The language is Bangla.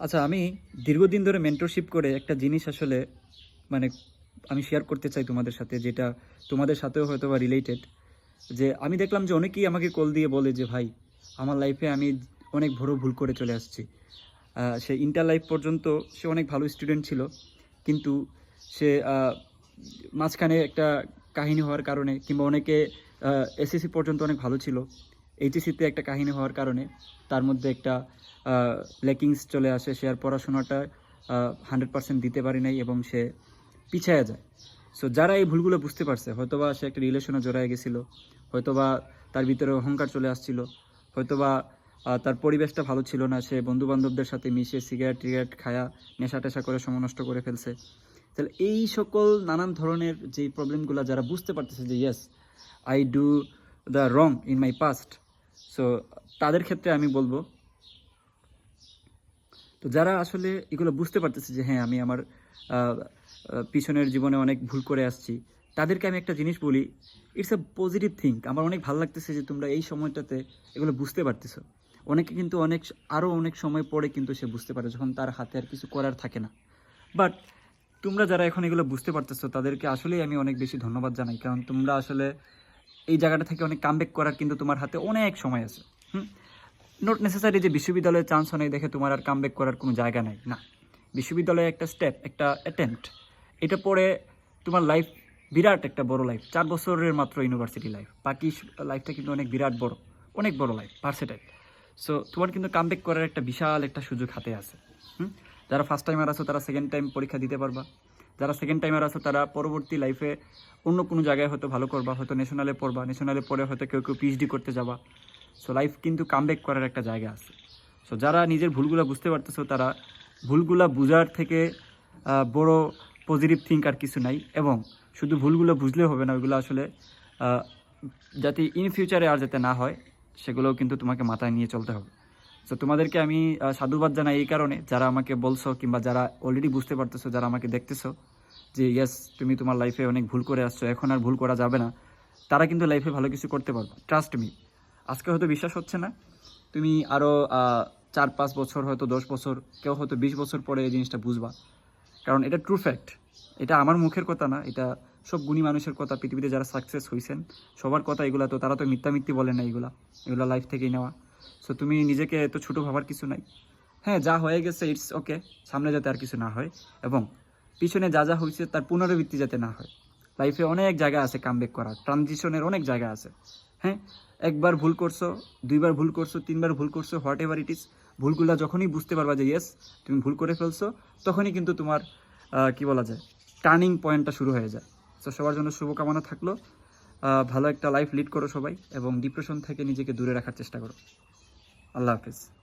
আচ্ছা আমি দীর্ঘদিন ধরে মেন্টরশিপ করে একটা জিনিস আসলে মানে আমি শেয়ার করতে চাই তোমাদের সাথে, যেটা তোমাদের সাথেও হয়তো বা রিলেটেড যে আমি দেখলাম যে অনেকেই আমাকে কল দিয়ে বলে যে, ভাই, আমার লাইফে আমি অনেক বড় ভুল করে চলে আসছি। সে ইন্টার লাইফ পর্যন্ত সে অনেক ভালো স্টুডেন্ট ছিল, কিন্তু সে মাঝখানে একটা কাহিনী হওয়ার কারণে কিংবা অনেকে এসএসসি পর্যন্ত অনেক ভালো ছিল এইচএসসিতে একটা কাহিনী হওয়ার কারণে তার মধ্যে একটা লেকিংস চলে আসে, সে আর পড়াশোনাটা হান্ড্রেড পার্সেন্ট দিতে পারে নাই এবং সে পিছায়া যায়। সো যারা এই ভুলগুলো বুঝতে পারছে, হয়তোবা সে একটা রিলেশনে জড়ায় গেছিল, হয়তোবা তার ভিতরে অহংকার চলে আসছিল, হয়তোবা তার পরিবেশটা ভালো ছিল না, সে বন্ধু বান্ধবদের সাথে মিশে সিগারেট টিগারেট খায়া নেশা টেশা করে সময় নষ্ট করে ফেলছে। তাহলে এই সকল নানান ধরনের যে প্রবলেমগুলো যারা বুঝতে পারতেছে যে yes I do the wrong in my past so তাদের ক্ষেত্রে আমি বলব, তো যারা আসলে এগুলো বুঝতে পারতেছে যে হ্যাঁ আমি আমার পিছনের জীবনে অনেক ভুল করে আসছি, তাদেরকে আমি একটা জিনিস বলি ইটস আ পজিটিভ থিঙ্ক আমার অনেক ভালো লাগতেছে যে তোমরা এই সময়টাতে এগুলো বুঝতে পারতেছো। অনেকে কিন্তু অনেক আরও অনেক সময় পরে কিন্তু সে বুঝতে পারে যখন তার হাতে আর কিছু করার থাকে না। বাট তোমরা যারা এখন এগুলো বুঝতে পারতেছো, তাদেরকে আসলেই আমি অনেক বেশি ধন্যবাদ জানাই। কারণ তোমরা আসলে এই জায়গাটা থেকে অনেক কামব্যাক করার কিন্তু তোমার হাতে অনেক সময় আছে। হুম? নট নেসেসারি যে বিশ্ববিদ্যালয়ে চান্স নেই দেখে তোমার আর কামব্যাক করার কোনো জায়গা নাই। না। বিশ্ববিদ্যালয়ে একটা স্টেপ একটা অ্যাটেম্পট এটা পরে তোমার লাইফ বিরাট একটা বড় লাইফ চার বছরের মাত্র ইউনিভার্সিটি লাইফ বাকি লাইফটা কিন্তু অনেক বিরাট বড়, অনেক বড় লাইফ ভার্সেটাইল সো তোমার কিন্তু কামব্যাক করার একটা বিশাল একটা সুযোগ হাতে আছে। হুম? যারা ফার্স্ট টাইমার আছো তারা সেকেন্ড টাইম পরীক্ষা দিতে পারবা। যারা সেকেন্ড টাইমার আছো, তারা পরবর্তী লাইফে অন্য কোনো জায়গায় হয়তো ভালো করবা, হয়তো ন্যাশনালে পড়বা ন্যাশনালে পড়ে হয়তো কেউ কেউ পিএইচডি করতে যাবা। সো লাইফ কিন্তু কামব্যাক করার একটা জায়গা আছে। সো যারা নিজের ভুলগুলো বুঝতে পারতেছো, তারা ভুলগুলো বুঝার থেকে বড় পজিটিভ থিঙ্ক আর কিছু নাই। এবং শুধু ভুলগুলো বুঝলে হবে না, ওইগুলো আসলে যাতে ইন ফিউচারে আর যাতে না হয়, সেগুলোও কিন্তু তোমাকে মাথায় নিয়ে চলতে হবে। তো তোমাদেরকে আমি সাধুবাদ জানাই এই কারণে যারা আমাকে বলছো কিংবা যারা অলরেডি বুঝতে পারতেছো, যারা আমাকে দেখতেছো যে ইয়েস তুমি তোমার লাইফে অনেক ভুল করে আসছো, এখন আর ভুল করা যাবে না। তারা কিন্তু লাইফে ভালো কিছু করতে পারবে। ট্রাস্ট মি আজকে হয়তো বিশ্বাস হচ্ছে না। তুমি আরও চার, পাঁচ বছর, হয়তো দশ বছর, কেউ হয়তো বিশ বছর পরে এই জিনিসটা বুঝবা। কারণ এটা ট্রু ফ্যাক্ট এটা আমার মুখের কথা না, এটা সব গুণী মানুষের কথা। পৃথিবীতে যারা সাকসেস হয়েছেন সবার কথা এগুলা, তো তারা তো মিথ্যা মিথ্যি বলে না এগুলা। এগুলো লাইফ থেকেই নেওয়া। সো তুমি নিজেকে এত ছোটো ভাবার কিছু নাই। হ্যাঁ যা হয়ে গেছে ইটস ওকে সামনে যাতে আর কিছু না হয় এবং পিছনে যা যা হয়েছে তার পুনরাবৃত্তি যাতে না হয়। লাইফে অনেক জায়গা আছে কামব্যাক করার ট্রানজিশনের অনেক জায়গা আছে। হ্যাঁ একবার ভুল করছ, দুইবার ভুল করছ, তিনবার ভুল করছ হোয়াট এভার ইট ইস ভুলগুলো যখনই বুঝতে পারবা যে ইয়েস তুমি ভুল করে ফেলছো, তখনই কিন্তু তোমার কি বলা যায় টার্নিং পয়েন্টটা শুরু হয়ে যায়। তো সবার জন্য শুভকামনা থাকল। ভালো একটা লাইফ লিড করো সবাই এবং ডিপ্রেশন থেকে নিজেকে দূরে রাখার চেষ্টা করো। আল্লাহ হাফিজ।